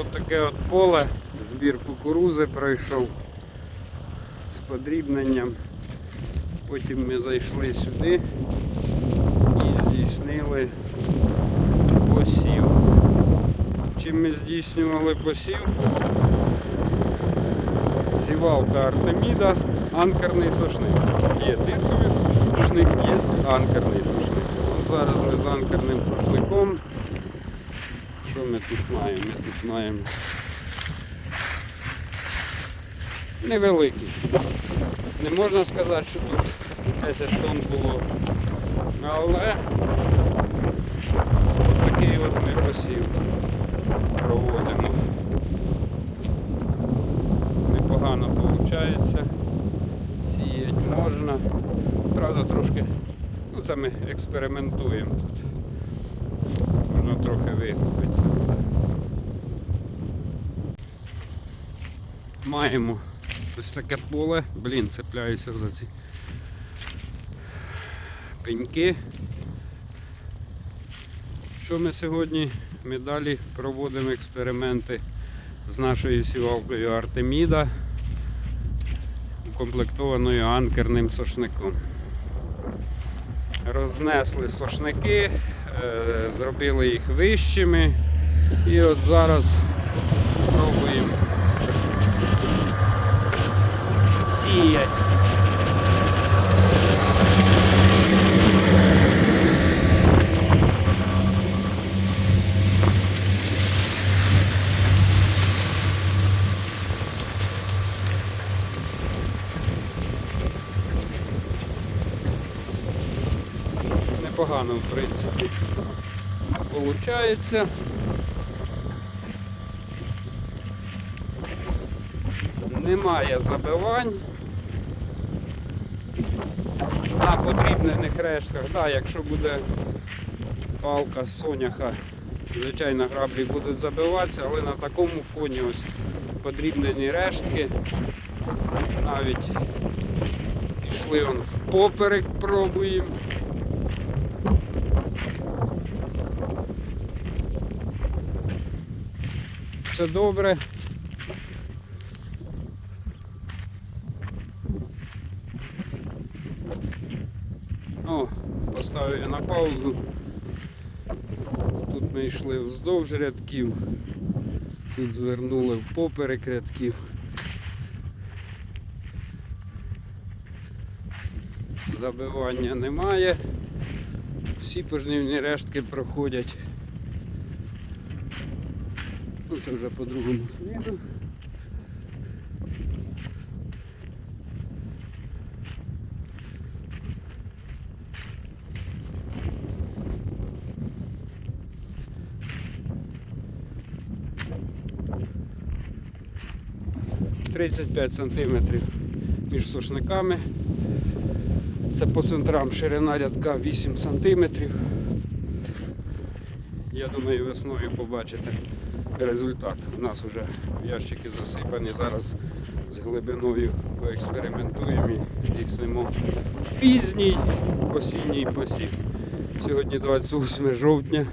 Ось таке от поле, збір кукурузи пройшов з подрібненням. Потім ми зайшли сюди і здійснили посів. Чим ми здійснювали посів? Сівалка Артеміда, анкерний сушник. Є дисковий сушник, є анкерний сушник. Зараз ми з анкерним сушником. Що ми тут маємо? Ми тут маємо невеликий. Не можна сказати, що тут 10 тонн було. Але от такий от ми посів проводимо. Непогано виходить. Сіяти можна. Правда трошки, ну це ми експериментуємо тут. Трохи вихопиться. Маємо ось таке поле. Блін, цепляюся за ці пеньки. Що ми сьогодні? Ми далі проводимо експерименти з нашою сівалкою Артеміда, укомплектованою анкерним сошником. Рознесли сошники, е, зробили їх вищими і от зараз пробуємо сіяти. Непогано, в принципі, виходить. Немає забивань. На потрібних рештках, да, якщо буде палка соняха, звичайно граблі будуть забиватися, але на такому фоні ось подрібнені рештки. Навіть пішли он поперек пробуємо. Все добре. О, поставив я на паузу. Тут ми йшли вздовж рядків, тут звернули в поперек рядків. Забивання немає. Всі пожнивні рештки проходять. Ну, це вже по другому сліду. Тридцять п'ять сантиметрів між сушниками. Це по центрам ширина рядка 8 см. Я думаю, весною побачите результат. У нас вже ящики засипані. Зараз з глибиною поекспериментуємо і здійснимо пізній осінній посів. Сьогодні 28 жовтня.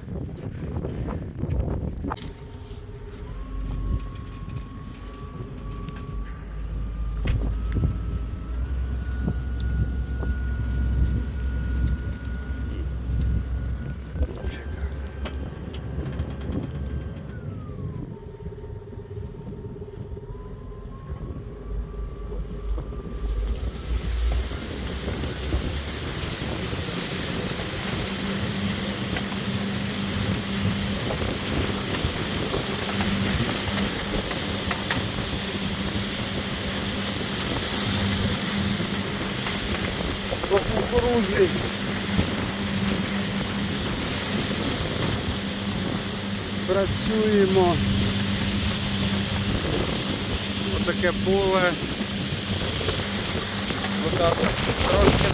По кукурузі. Працюємо. Отаке поле. Отак от трошки